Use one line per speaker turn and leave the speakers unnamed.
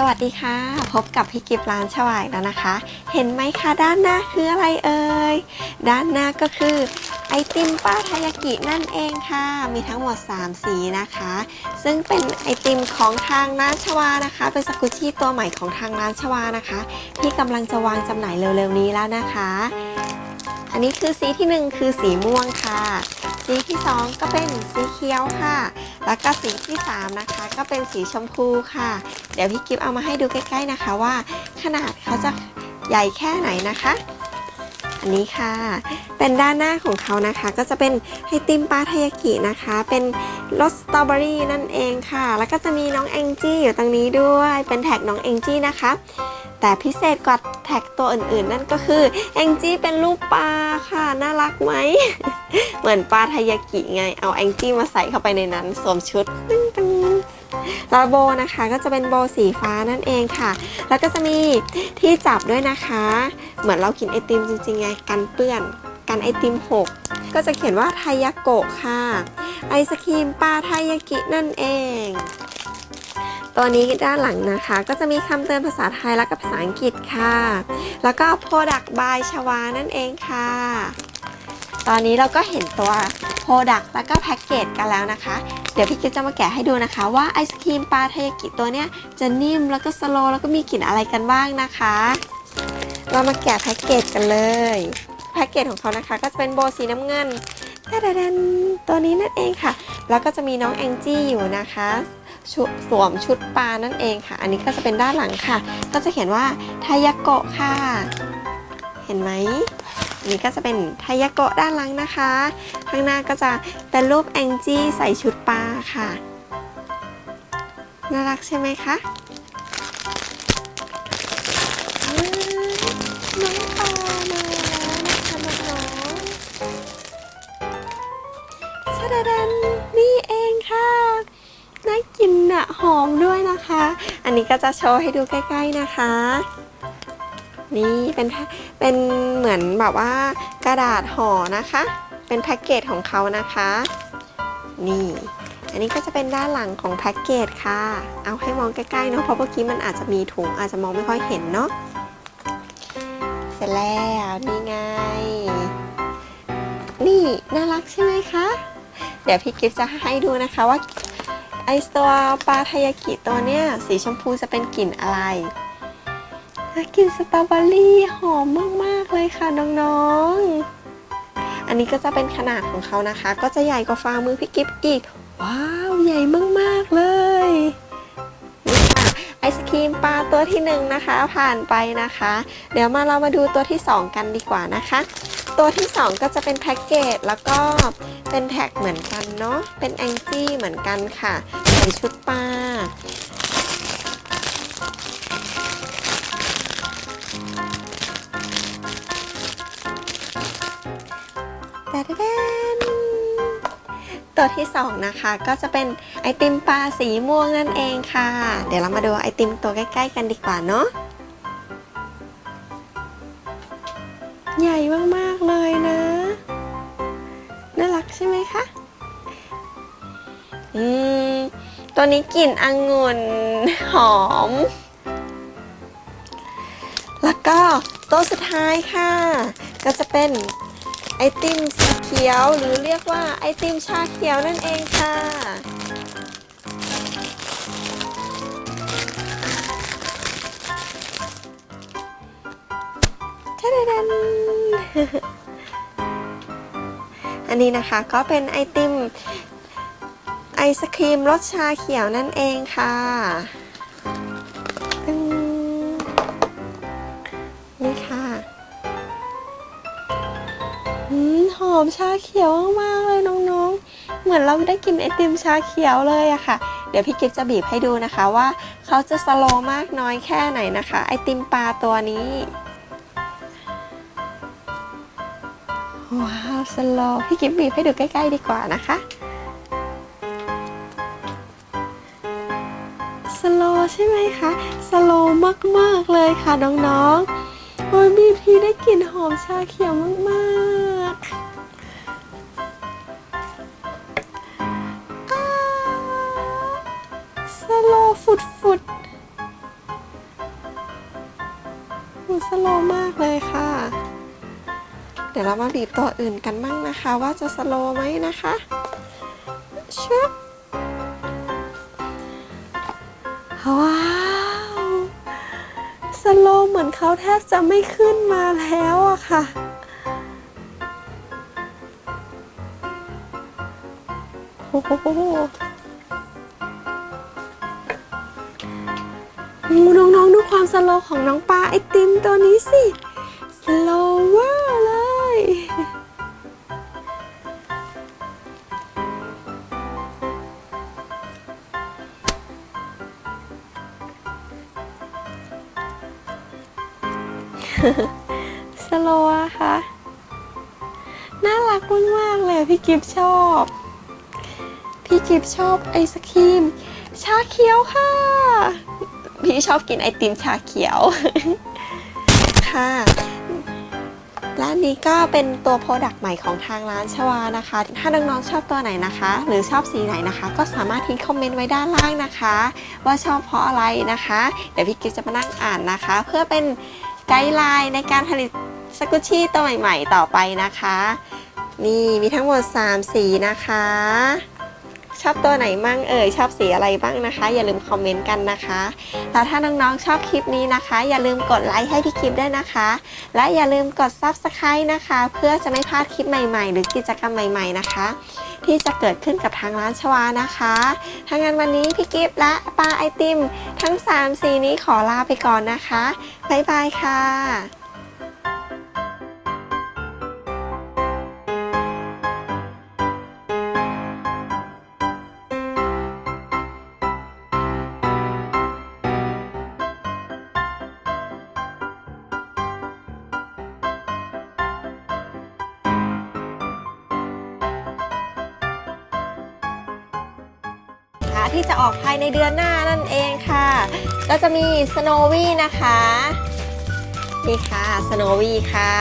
สวัสดีค่ะ พบกับพี่กิฟร้านชวายแล้วนะคะ เห็นไหมคะด้านหน้าคืออะไรเอ่ย ด้านหน้าก็คือไอติมป้าทายากินั่นเองค่ะ มีทั้งหมด 3 สีนะคะ ซึ่งเป็นไอติมของทางร้านชวานะคะ เป็นสกุชชี่ตัวใหม่ของทางร้านชวานะคะ ที่กำลังจะวางจำหน่ายเร็วๆนี้แล้วนะคะ อันนี้คือสีทีหนึ่1 คือสีม่วงค่ะ สีที่ 2 ก็เป็นสีเขียวค่ะ แล้วก็สีที่ 3 นะคะ ก็เป็นสีชมพูค่ะ เดี๋ยวพี่กิฟเอามาให้ดูใกล้ ๆนะคะว่า ขนาดเขาจะใหญ่แค่ไหนนะคะ อันนี้ค่ะ เป็นด้านหน้าของเขานะคะ ก็จะเป็นไอติมปาทายากินะคะ เป็นรสสตรอเบอรี่นั่นเองค่ะ แล้วก็จะมีน้องแองจี้อยู่ตรงนี้ด้วย เป็นแท็กน้องแองจี้นะคะ แต่พิเศษกว่าแท็กตัวอื่นๆ นั่นก็คือแองจี้เป็นรูปปลาค่ะ น่ารักไหม เหมือนปลาทายากิไง เอาแองจี้มาใส่เข้าไปในนั้นสวมชุดตึ้งตึ้งล้วโบนะคะก็จะเป็นโบสีฟ้านั่นเองค่ะ แล้วก็จะมีที่จับด้วยนะคะ เหมือนเรากินไอติมจริงๆไงกันเปื้อนกันไอติมหกก็จะเขียนว่าไทายาโกะค่ะ ไอศครีมปลาไทายากินั่นเอง ตัวนี้ด้านหลังนะคะ ก็จะมีคำเตือนภาษาไทยและก็ภาษาอังกฤษค่ะ แล้วก็ Product by ชวานั่นเองค่ะ ตอนนี้เราก็เห็นตัว Product แล้วก็แพ็กเกจกันแล้วนะคะ เดี๋ยวพี่กิ๊จะมาแกะให้ดูนะคะ ว่าไอศครีมปลาทายากิตัวเนี้ยจะนิ่มแล้วก็สโลแล้วก็มีกลิ่นอะไรกันบ้างนะคะ เรามาแกะแพ็กเกจกันเลยแพ็กเกจของเขานะคะ ก็จะเป็นโบสีน้ำเงินตาดาดันตัวนี้นั่นเองค่ะ แล้วก็จะมีน้องแองจี้อยู่นะคะ สวมชุดปลานั่นเองค่ะ อันนี้ก็จะเป็นด้านหลังค่ะ ก็จะเขียนว่าทายาโกะค่ะ เห็นไหมอันนี้ก็จะเป็นทายาโกะด้านหลังนะคะ ข้างหน้าก็จะเป็นรูปแองจี้ใส่ชุดปลาค่ะน่ารักใช่ไหมคะะหอมด้วยนะคะ อันนี้ก็จะโชว์ให้ดูใกล้ ๆนะคะ นี่เป็นเป็นเหมือนแบบว่ากระดาษห่อนะคะ เป็นแพ็กเกจของเขานะคะ นี่ อันนี้ก็จะเป็นด้านหลังของแพ็กเกจค่ะ เอาให้มองใกล้ๆเนาะเพราะเมื่อกี้มันอาจจะมีถุงอาจจะมองไม่ค่อยเห็นเนาะเสร็จแล้วนี่ไง นี่น่ารักใช่ไหมคะ เดี๋ยวพี่กิฟต์จะให้ดูนะคะว่า ไอตัวปลาทายากิตัวเนี้ยสีชมพูจะเป็นกลิ่นอะไรน่ากลิ่นสตรอเบอรี่หอมมาก ๆ เลยค่ะน้องๆ อันนี้ก็จะเป็นขนาดของเขานะคะ ก็จะใหญ่กว่าฝ่ามือพี่กิฟต์อีก ว้าว ใหญ่มาก ๆ เลยนี่ค่ะไอศครีมปลาตัวที่หนึ่งนะคะ ผ่านไปนะคะ เดี๋ยวมาเรามาดูตัวที่สองกันดีกว่านะคะ ตัวที่สองก็จะเป็นแพ็กเกจแล้วก็เป็นแท็กเหมือนกันเนาะเป็นแองจี้เหมือนกันค่ะใส่ชุดปลาแต่แดนตัวที่สองนะคะ ก็จะเป็นไอติมปลาสีม่วงนั่นเองค่ะ เดี๋ยวเรามาดูไอติมตัวใกล้ ๆ กันดีกว่าเนาะ อืม ตัวนี้กลิ่นองุ่นหอม แล้วก็ตัวสุดท้ายค่ะ ก็จะเป็นไอติมสีเขียวหรือเรียกว่าไอติมชาเขียวนั่นเองค่ะทะดันอันนี้นะคะก็เป็นไอติม ไอศครีมรสชาเขียวนั่นเองค่ะ นี่ค่ะหอมชาเขียวมากๆเลยน้องๆ เหมือนเราได้กินไอติมชาเขียวเลยอะค่ะ เดี๋ยวพี่กิฟจะบีบให้ดูนะคะว่าเขาจะสโลมากน้อยแค่ไหนนะคะ ไอติมปลาตัวนี้ ว้าว สโลพี่กิฟบีบให้ดูใกล้ ๆ ดีกว่านะคะ ใช่ไหมคะ สโลมากมากเลยค่ะน้องๆโอ้ยบีพีได้กลิ่นหอมชาเขียวมากๆสโลฟุดฟุดหูสโลมากเลยค่ะ เดี๋ยวเรามาบีบตัวอื่นกันบ้างนะคะ ว่าจะสโลไหมนะคะ โลเหมือนเขาแทบจะไม่ขึ้นมาแล้วอะค่ะ โอ้โหน้องๆดูความสโลของน้องปลาไอติมตัวนี้สิ สโลว์ สโลว์อะค่ะน่ารักมากๆเลยพี่กิฟชอบ พี่กิฟชอบไอศครีม ชาเขียวค่ะ พี่ชอบกินไอติมชาเขียว ค่ะร้านนี้ก็เป็นตัวโปรดักต์ใหม่ของทางร้านชวานะคะ ถ้าน้องๆชอบตัวไหนนะคะ หรือชอบสีไหนนะคะ ก็สามารถทิ้งคอมเมนต์ไว้ด้านล่างนะคะ ว่าชอบเพราะอะไรนะคะ เดี๋ยวพี่กิฟจะมานั่งอ่านนะคะ เพื่อเป็น ไกด์ไลน์ในการผลิตสกุชชี่ตัวใหม่ๆ ต่อไปนะคะ นี่มีทั้งหมด 3 สีนะคะ ชอบตัวไหนมั่งเอ่ยชอบสีอะไรบ้างนะคะ อย่าลืมคอมเมนต์กันนะคะแล้วถ้าน้องๆชอบคลิปนี้นะคะ อย่าลืมกดไลค์ให้พี่คลิปด้วยนะคะ และอย่าลืมกด Subscribe นะคะ เพื่อจะไม่พลาดคลิปใหม่ๆ หรือกิจกรรมใหม่ ๆนะคะ ที่จะเกิดขึ้นกับทางร้านชวานะคะถ้างั้นวันนี้พี่กิฟและป้าไอติม ทั้ง 3 สีนี้ขอลาไปก่อนนะคะ บ๊ายบายค่ะ ที่จะออกภายในเดือนหน้านั่นเองค่ะ ก็จะมี snowy นะคะ นี่ค่ะ snowy ค่ะ